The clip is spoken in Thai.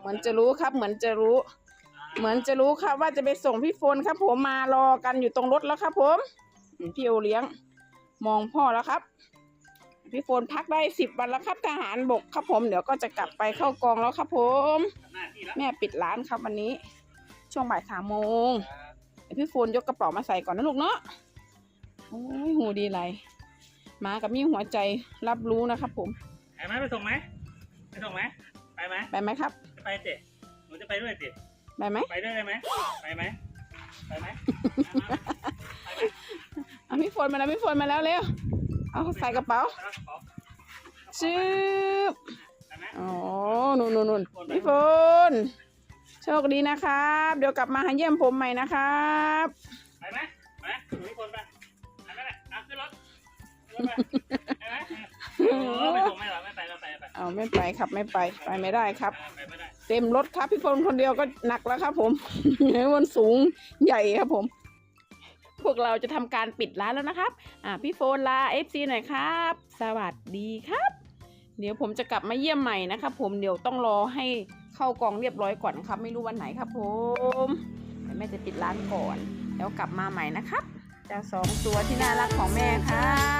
เหมือนจะรู้ครับ เหมือนจะรู้ เหมือนจะรู้ครับว่าจะไปส่งพี่โฟนครับ ผมมารอกันอยู่ตรงรถแล้วครับผมอืมพี่โอเลี้ยง มองพ่อแล้วครับ พี่โฟนพักได้สิบวันแล้วครับทหารบกครับผมเดี๋ยวก็จะกลับไปเข้ากองแล้วครับ ผมหน้าที่แล้วแม่ปิดร้านครับวันนี้ ช่วงบ่ายสามโมงเดี๋ยวพี่โฟนยกกระเป๋ามาใส่ก่อนนะลูกเนาะโอ้ยหูดีไรมากับมีหัวใจรับรู้นะครับผมไปไหมไปส่งไหมไปส่งไหมไปไหมไปไหมครับจะ ไปเจ๊หนูจะไปด้วยเจ๊ไปไหมไปด้วยได้ไหมไปไหมไปไหมเอาพี่โฟนมาแล้วพี่โฟนมาแล้วเร็วเอาใส่กระเป๋าชืบไปไหมอ๋อนู่นนู่นนู่นพี่โฟนโชคดีนะครับ เดี๋ยวกลับมาหาเยี่ยมผมใหม่นะครับไปไหมไปหนูทุกคนไปไปไหมเนี่ยตามขึ้นรถขึ้นรถไปไปไหมโอ้ไปส่งไหมเหรอไม่ไปเราไปไปเอาไม่ไปครับไม่ไปไปไม่ได้ครับไปไม่ได้ เต็มรถครับพี่โฟนคนเดียวก็หนักแล้วครับ ผมมันสูงใหญ่ครับผม พวกเราจะทำการปิดร้านแล้วนะครับ อ่าพี่โฟนลาเอฟซีหน่อยครับ สวัสดีครับ เดี๋ยวผมจะกลับมาเยี่ยมใหม่นะครับผมเดี๋ยวต้องรอให้เข้ากองเรียบร้อยก่อนครับ ไม่รู้วันไหนครับ ผมแต่แม่จะปิดร้านก่อน แล้วกลับมาใหม่นะครับเจ้าสองตัวที่น่ารักของแม่ครั